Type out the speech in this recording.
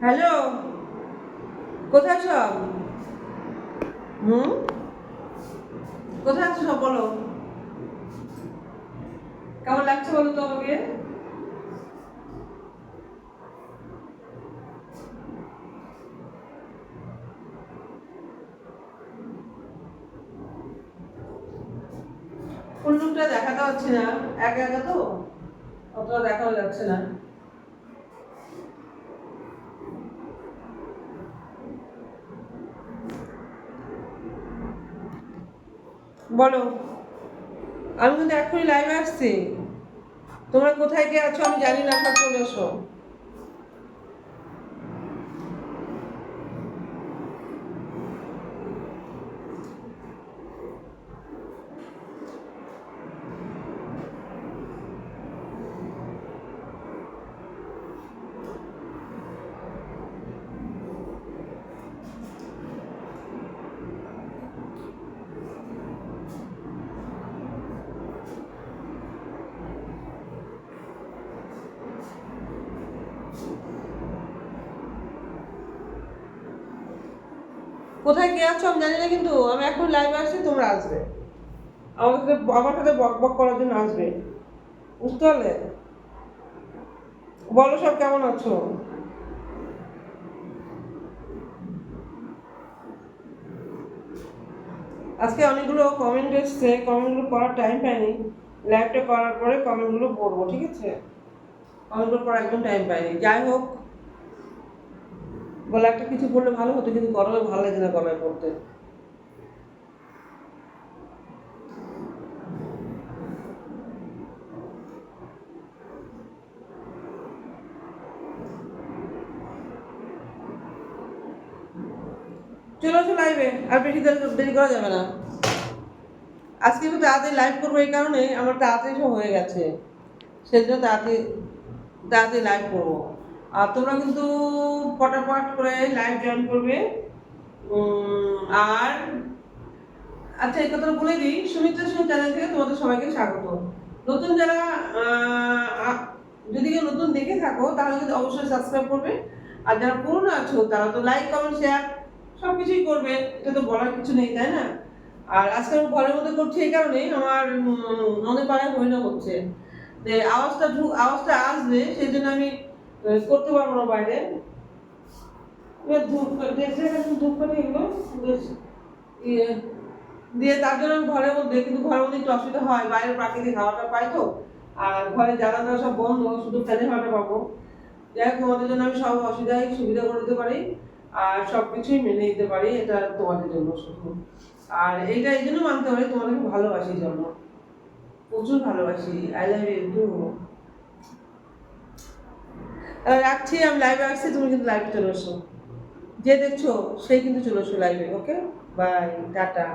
Hello, কোথায় সব হুম? কোথায় আছো সব বলো। কেমন লাগছে বলো তো আমাকে? ফুল লুকটা দেখাতে না। একা একা তো? অতটা দেখানো যাচ্ছে না। বলো। আমি কিন্তু এখনই লাইভে আসছি। তোমরা কোথায় গিয়ে আছো আমি জানি না চলে এসো। কোথায় কে আছো আমি জানি না, কিন্তু আমি এখন লাইভে আসছি, তোমরা আসবে। আমার সাথে আমার সাথে বক বক করার জন্য আসবে। বুঝতে পারলে? বলো সব কেমন আছো? আজকে অনেকগুলো কমেন্ট এসছে কমেন্টগুলো পড়ার টাইম পাইনি। লাইভটা করার পরে কমেন্টগুলো পড়ব, ঠিক আছে? কমেন্টগুলো পড়ার একদম টাইম পাইনি। যাই হোক বলে একটা কিছু পড়লে ভালো হতো, কিন্তু গরমে ভালো লাগে না গলায় পড়তে চলো চলো লাইভে আর বেশি দেরি করা যাবে না। আজকে একটু তাড়াতাড়ি লাইভ করব এই কারণে, আমার তাড়াতাড়ি সব হয়ে গেছে। সেই জন্য তাড়াতাড়ি তাড়াতাড়ি লাইভ করব। আর তোমরা কিন্তু ফটাফট করে লাইভ জয়েন করবে। আর আচ্ছা এই কথাটা বলে দিই। সুমিত্রা সিং চ্যানেল থেকে তোমাদের সবাইকে স্বাগত। নতুন যারা যদি কেউ নতুন দেখে থাকো, তাহলে কিন্তু অবশ্যই সাবস্ক্রাইব করবে। আর যারা পুরনো আছো, তারা তো লাইক কমেন্ট শেয়ার সব কিছুই করবে। এটা তো বলার কিছু নেই, তাই না? আর আজকে আমি ঘরের মধ্যে করছি এই কারণে আমার মনে পাড়ায় হইনা হচ্ছে। যে আওয়াজটা আওয়াজটা আসবে, সেই জন্য আমি করতে পারব না বাইরে। এবার করে এগুলো। বেশ। ইয়ে দিয়ে তার জন্য আমি ঘরের মধ্যে, কিন্তু ঘরের মধ্যে একটু অসুবিধা হয়। বাইরের প্রাকৃতিক হাওয়াটা পাই তো। আর ঘরে জানালা সব বন্ধ, শুধু ফ্যানের হাওয়াটা পাবো। যাই হোক, তোমাদের জন্য আমি সব অসুবিধায় সুবিধা করে দিতে পারি। আর সব কিছুই মেনে নিতে পারি। এটা তোমাদের জন্য শুধু। আর এইটা এই জন্য মানতে পারি তোমাদেরকে ভালোবাসি জন্য। প্রচুর ভালোবাসি। আই লাভ ইউ টু রাখছি, আমি লাইভে আসছি, তুমি কিন্তু লাইভে চলে এসো। যে দেখছ, সেই কিন্তু চলে এসো লাইভে ওকে বাই টাটা।